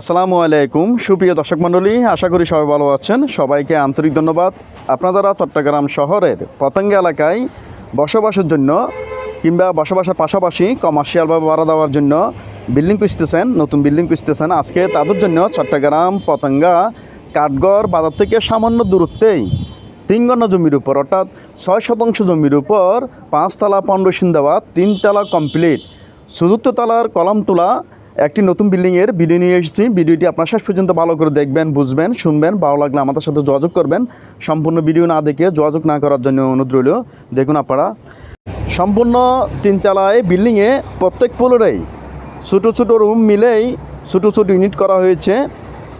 আসসালামু আলাইকুম। সুপ্রিয় দর্শক মণ্ডলী, আশা করি সবাই ভালো আছেন। সবাইকে আন্তরিক ধন্যবাদ। আপনারা চট্টগ্রাম শহরের পতঙ্গ এলাকায় বসবাসের জন্য কিংবা বসবাসের পাশাপাশি কমার্শিয়ালভাবে ভাড়া দেওয়ার জন্য বিল্ডিং খুঁজতেছেন, নতুন বিল্ডিং খুঁজতেছেন। আজকে তাদের জন্য চট্টগ্রাম পতঙ্গা কাঠগড় বাজার থেকে সামান্য দূরত্বেই তিন গণ্য জমির উপর, অর্থাৎ ছয় শতাংশ জমির উপর পাঁচতলা ফাউন্ডেশন দেওয়া তিনতলা কমপ্লিট চতুর্থ তলার কলম তোলা একটি নতুন বিল্ডিংয়ের ভিডিও নিয়ে এসেছি। ভিডিওটি আপনার শেষ পর্যন্ত ভালো করে দেখবেন, বুঝবেন, শুনবেন, ভালো লাগলে আমাদের সাথে যোগাযোগ করবেন। সম্পূর্ণ ভিডিও না দেখে যোগাযোগ না করার জন্য অনুরোধ রইল। দেখুন আপনারা। সম্পূর্ণ তিনতলায় বিল্ডিংয়ে প্রত্যেক ফ্লোরেই ছোটো ছোটো রুম মিলেই ছোটো ছোটো ইউনিট করা হয়েছে।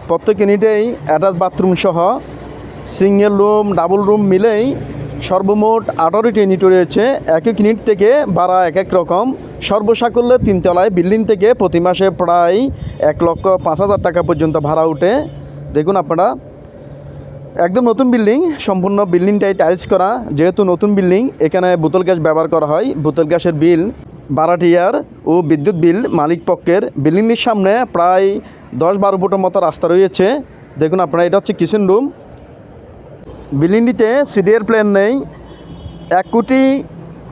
প্রত্যেক ইউনিটেই অ্যাটাচ বাথরুম সহ সিঙ্গেল রুম, ডাবল রুম মিলেই সর্বমোট আঠারোটি ইউনিট রয়েছে। এক এক ইউনিট থেকে ভাড়া এক এক রকম। সর্বসাকল্যে তিনতলায় বিল্ডিং থেকে প্রতি মাসে প্রায় এক লক্ষ পাঁচ হাজার টাকা পর্যন্ত ভাড়া উঠে দেখুন আপনারা, একদম নতুন বিল্ডিং, সম্পূর্ণ বিল্ডিংটাই টাইলস করা। যেহেতু নতুন বিল্ডিং, এখানে বোতল গ্যাস ব্যবহার করা হয়। বোতল গ্যাসের বিল, বারাটিয়ার ও বিদ্যুৎ বিল মালিক পক্ষের। বিল্ডিংটির সামনে প্রায় দশ বারো ফুটের মতো রাস্তা রয়েছে। দেখুন আপনারা, এটা হচ্ছে কিচেন রুম বিল্ডিংটিতে সিডিএর প্ল্যান নেই। এক কোটি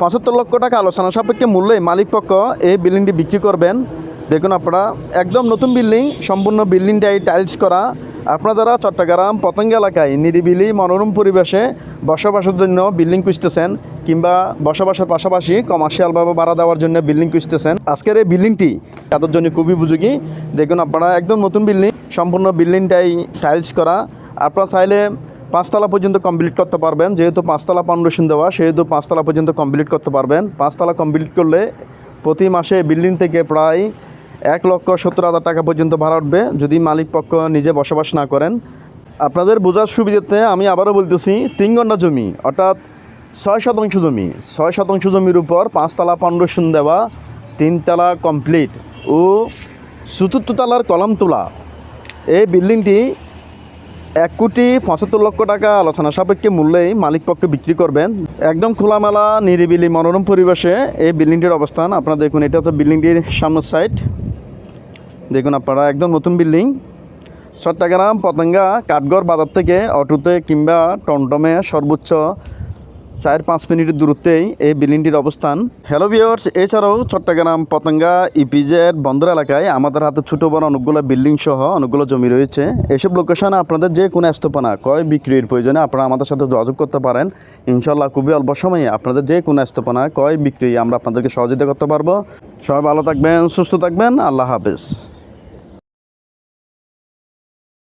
পঁচাত্তর লক্ষ টাকা আলোচনা সাপেক্ষে মূল্যে মালিক পক্ষ এই বিল্ডিংটি বিক্রি করবেন। দেখুন আপনারা, একদম নতুন বিল্ডিং, সম্পূর্ণ বিল্ডিংটাই টাইলস করা। আপনারা চট্টগ্রাম, পতঙ্গ এলাকায় নিরিবিলি, মনোরম পরিবেশে বসবাসের জন্য বিল্ডিং খুঁজতেছেন কিংবা বসবাসের পাশাপাশি কমার্শিয়ালভাবে ভাড়া দেওয়ার জন্য বিল্ডিং খুঁজতেছেন, আজকের এই বিল্ডিংটি তাদের জন্য খুবই উপযোগী। দেখুন আপনারা, একদম নতুন বিল্ডিং, সম্পূর্ণ বিল্ডিংটাই টাইলস করা। আপনারা চাইলে পাঁচতলা পর্যন্ত কমপ্লিট করতে পারবেন। যেহেতু পাঁচতলা ফাউন্ডেশন দেওয়া, সেহেতু পাঁচতলা পর্যন্ত কমপ্লিট করতে পারবেন। পাঁচতলা কমপ্লিট করলে প্রতি মাসে বিল্ডিং থেকে প্রায় এক লক্ষ সত্তর হাজার টাকা পর্যন্ত ভাড়া উঠবে। যদি মালিক পক্ষ নিজে বসবাস না করেন। আপনাদের বোঝার সুবিধাতে আমি আবারও বলতেছি, তিন ঘণ্টা জমি, অর্থাৎ ছয় শতাংশ জমি, ছয় শতাংশ জমির উপর পাঁচতলা ফাউন্ডেশন দেওয়া তিনতলা কমপ্লিট ও চতুর্থ তলার কলম তোলা। এই বিল্ডিংটি এক কোটি পঁচাত্তর লক্ষ টাকা আলোচনা সাপেক্ষে মূল্যেই মালিক পক্ষে বিক্রি করবেন। একদম খোলামেলা, নিরিবিলি, মনোরম পরিবেশে এই বিল্ডিংটির অবস্থান। আপনারা দেখুন, এটা হচ্ছে বিল্ডিংটির সামনের সাইড দেখুন আপনারা, একদম নতুন বিল্ডিং। চট্টগ্রাম, পতঙ্গা, কাঠগড় বাজার থেকে অটোতে কিংবা টমটমে সর্বোচ্চ চার পাঁচ মিনিটের দূরত্বেই এই বিল্ডিংটির অবস্থান। হ্যালো ভিওর্স এছাড়াও চট্টগ্রাম, পতঙ্গা ইপিজেড বন্দর এলাকায় আমাদের হাতে ছোটো বড় অনেকগুলো বিল্ডিং সহ অনেকগুলো জমি রয়েছে। এসব লোকেশনে আপনাদের যে কোনো স্থাপনা কয় বিক্রির প্রয়োজনে আপনারা আমাদের সাথে যোগাযোগ করতে পারেন। ইনশাল্লাহ খুবই অল্প সময়ে আপনাদের যে কোনো স্থাপনা কয় বিক্রি আমরা আপনাদেরকে সহযোগিতা করতে পারব। সবাই ভালো থাকবেন, সুস্থ থাকবেন, আল্লাহ হাফেজ।